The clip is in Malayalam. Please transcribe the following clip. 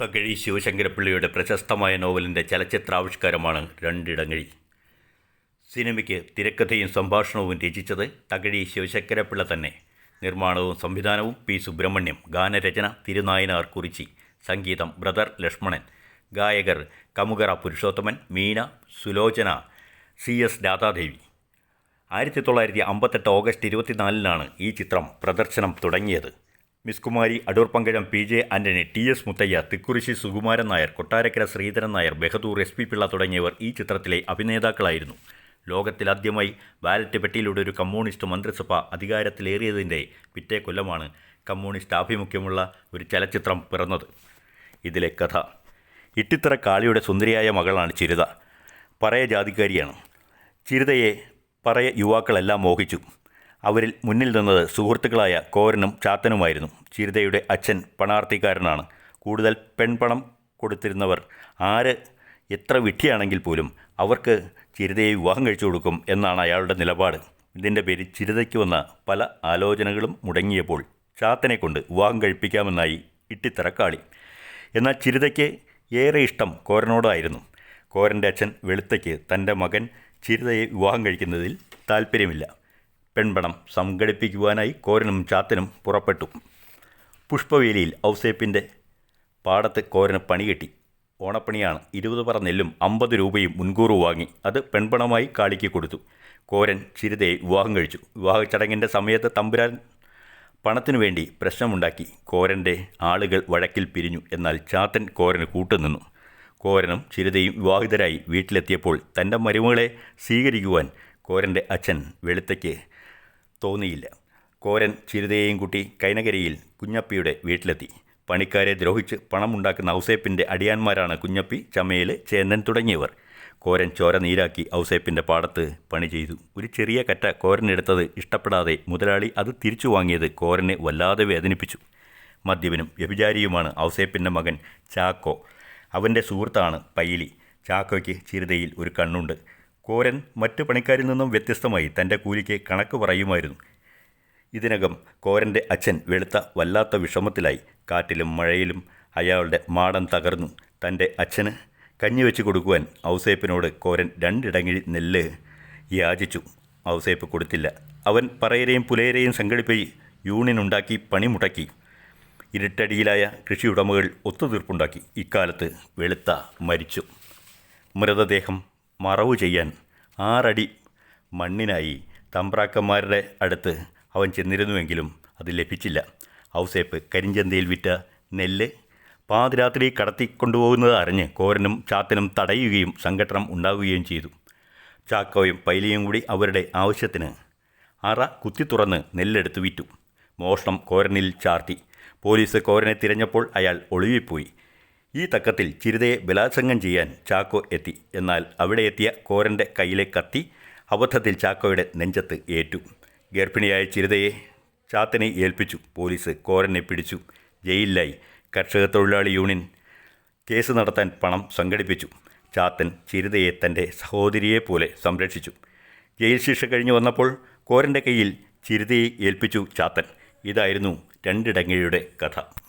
തകഴി ശിവശങ്കരപ്പിള്ളിയുടെ പ്രശസ്തമായ നോവലിന്റെ ചലച്ചിത്രാവിഷ്കാരമാണ് രണ്ടിടങ്ങഴി സിനിമയ്ക്ക് തിരക്കഥയും സംഭാഷണവും രചിച്ചത് തകഴി ശിവശങ്കരപ്പിള്ള തന്നെ. നിർമ്മാണവും സംവിധാനവും പി സുബ്രഹ്മണ്യം ഗാനരചന തിരുനായനാർ കുറിച്ചി സംഗീതം ബ്രദർ ലക്ഷ്മണൻ ഗായകർ കമുകറ പുരുഷോത്തമൻ മീന സുലോചന സി എസ് രാധാദേവി. ആയിരത്തി തൊള്ളായിരത്തി അമ്പത്തെട്ട് ഓഗസ്റ്റ് ഇരുപത്തിനാലിനാണ് ഈ ചിത്രം പ്രദർശനം തുടങ്ങിയത്. Miss Kumari Adoor Pankajam P J Antony T S Muthaiah Thikkurissy Sukumaran Nair Kottarakkara Sreedharan Nair Bahadur S P Pillai തുടങ്ങിയവർ ഈ ചിത്രത്തിലെ അഭിനേതാക്കളായിരുന്നു. ലോകത്തിലാദ്യമായി ബാലറ്റ് പെട്ടിയിലൂടെ ഒരു കമ്മ്യൂണിസ്റ്റ് മന്ത്രിസഭ അധികാരത്തിലേറിയതിന്റെ പിറ്റേ കൊല്ലമാണ് കമ്മ്യൂണിസ്റ്റ് ആഭിമുഖ്യമുള്ള ഒരു ചലച്ചിത്രം പിറന്നത്. ഇതിലെ കഥ. ഇട്ടിത്തറ കാളിയുടെ സുന്ദരിയായ മകളാണ് ചിരിത. പറയ ജാതിക്കാരിയാണ്. ചിരിതയെ പറയ യുവാക്കളെല്ലാം മോഹിച്ചു. അവരിൽ മുന്നിൽ നിന്നത് സുഹൃത്തുക്കളായ കോരനും ചാത്തനുമായിരുന്നു. ചിരിതയുടെ അച്ഛൻ പണാർത്തിക്കാരനാണ്. കൂടുതൽ പെൺപണം കൊടുത്തിരുന്നവർ ആര് എത്ര വിട്ടിയാണെങ്കിൽ പോലും അവർക്ക് ചിരിതയെ വിവാഹം കഴിച്ചു കൊടുക്കും എന്നാണ് അയാളുടെ നിലപാട്. ഇതിന്റെ പേരിൽ ചിരിതയ്ക്ക് വന്ന പല ആലോചനകളും മുടങ്ങിയപ്പോൾ ചാത്തനെ കൊണ്ട് വിവാഹം കഴിപ്പിക്കാമെന്നായി ഇട്ടിത്തറക്കാളി എന്നാൽ ചിരിതയ്ക്ക് ഏറെ ഇഷ്ടം കോരനോടായിരുന്നു. കോരന്റെ അച്ഛൻ വെളുത്തയ്ക്ക് തന്റെ മകൻ ചിരിതയെ വിവാഹം കഴിക്കുന്നതിൽ താല്പര്യമില്ല. പെൺപണം സംഘടിപ്പിക്കുവാനായി കോരനും ചാത്തനും പുറപ്പെട്ടു. പുഷ്പവേലിയിൽ ഔസേപ്പിന്റെ പാടത്ത് കോരന് പണി കെട്ടി ഓണപ്പണിയാണ് ഇരുപത് പറ നെല്ലും അമ്പത് രൂപയും മുൻകൂർ വാങ്ങി. അത് പെൺപണമായി കാളിക്ക് കൊടുത്തു. കോരൻ ചിരിതയെ വിവാഹം കഴിച്ചു. വിവാഹ ചടങ്ങിന്റെ സമയത്ത് തമ്പുരാൻ പണത്തിനു വേണ്ടി പ്രശ്നമുണ്ടാക്കി. കോരന്റെ ആളുകൾ വഴക്കിൽ പിരിഞ്ഞു. എന്നാൽ ചാത്തൻ കോരന് കൂട്ടുനിന്നു. കോരനും ചിരിതയും വിവാഹിതരായി വീട്ടിലെത്തിയപ്പോൾ തന്റെ മരുമകളെ സ്വീകരിക്കുവാൻ കോരന്റെ അച്ഛൻ വെളുത്തയ്ക്ക് തോന്നിയില്ല. കോരൻ ചിരുതയെയും കൂട്ടി കൈനകരിയിൽ കുഞ്ഞപ്പിയുടെ വീട്ടിലെത്തി. പണിക്കാരെ ദ്രോഹിച്ച് പണമുണ്ടാക്കുന്ന ഔസേപ്പിന്റെ അടിയാന്മാരാണ് കുഞ്ഞപ്പി ചമയൽ ചേന്നൻ തുടങ്ങിയവർ. കോരൻ ചോര നീരാക്കി ഔസേപ്പിന്റെ പാടത്ത് പണി ചെയ്തു. ഒരു ചെറിയ കറ്റ കോരനെടുത്തത് ഇഷ്ടപ്പെടാതെ മുതലാളി അത് തിരിച്ചു വാങ്ങിയത് കോരനെ വല്ലാതെ വേദനിപ്പിച്ചു. മദ്യപനും വ്യഭിചാരിയുമാണ് ഔസേപ്പിന്റെ മകൻ ചാക്കോ. അവന്റെ സുഹൃത്താണ് പൈലി. ചാക്കോയ്ക്ക് ചിരുതയിൽ ഒരു കണ്ണുണ്ട്. കോരൻ മറ്റു പണിക്കാരിൽ നിന്നും വ്യത്യസ്തമായി തന്റെ കൂലിക്ക് കണക്ക് പറയുമായിരുന്നു. ഇതിനകം കോരന്റെ അച്ഛൻ വെളുത്ത വല്ലാത്ത വിഷമത്തിലായി. കാറ്റിലും മഴയിലും അയാളുടെ മാടം തകർന്നു. തന്റെ അച്ഛന് കഞ്ഞി വെച്ച് കൊടുക്കുവാൻ ഔസേപ്പിനോട് കോരൻ രണ്ടിടങ്ങി നെല്ല് യാചിച്ചു. ഔസേപ്പ് കൊടുത്തില്ല. അവൻ പറയരെയും പുലയരെയും സംഘടിപ്പി യൂണിയൻ ഉണ്ടാക്കി പണി മുടക്കി ഇരുട്ടടിയിലായ കൃഷിയുടമകൾ ഒത്തുതീർപ്പുണ്ടാക്കി. ഇക്കാലത്ത് വെളുത്ത മരിച്ചു. മൃതദേഹം മറവു ചെയ്യാൻ ആറടി മണ്ണിനായി തമ്പ്രാക്കന്മാരുടെ അടുത്ത് അവൻ ചെന്നിരുന്നുവെങ്കിലും അത് ലഭിച്ചില്ല. ഔസേപ്പ് കരിഞ്ചന്തയിൽ വിറ്റ നെല്ല് പാതിരാത്രി കടത്തിക്കൊണ്ടുപോകുന്നത് അറിഞ്ഞ് കോരനും ചാത്തനും തടയുകയും സംഘട്ടനം ഉണ്ടാവുകയും ചെയ്തു. ചാക്കോയും പൈലിയും കൂടി അവരുടെ ആവശ്യത്തിന് അറ കുത്തി തുറന്ന് നെല്ലെടുത്ത് വിറ്റു. മോഷണം കോരനിൽ ചാർത്തി. പോലീസ് കോരനെ തിരഞ്ഞപ്പോൾ അയാൾ ഒളിവിപ്പോയി. ഈ തക്കത്തിൽ ചിരിതയെ ബലാത്സംഗം ചെയ്യാൻ ചാക്കോ എത്തി. എന്നാൽ അവിടെ എത്തിയ കോരന്റെ കയ്യിലെ കത്തി അബദ്ധത്തിൽ ചാക്കോയുടെ നെഞ്ചത്ത് ഏറ്റു. ഗർഭിണിയായ ചിരിതയെ ചാത്തനെ ഏൽപ്പിച്ചു. പോലീസ് കോരനെ പിടിച്ചു. ജയിലിലായി. കർഷക തൊഴിലാളി യൂണിയൻ കേസ് നടത്താൻ പണം സംഘടിപ്പിച്ചു. ചാത്തൻ ചിരിതയെ തന്റെ സഹോദരിയെപ്പോലെ സംരക്ഷിച്ചു. ജയിൽ ശിക്ഷ കഴിഞ്ഞു വന്നപ്പോൾ കോരന്റെ കയ്യിൽ ചിരിതയെ ഏൽപ്പിച്ചു ചാത്തൻ. ഇതായിരുന്നു രണ്ടിടങ്ങഴിയുടെ കഥ.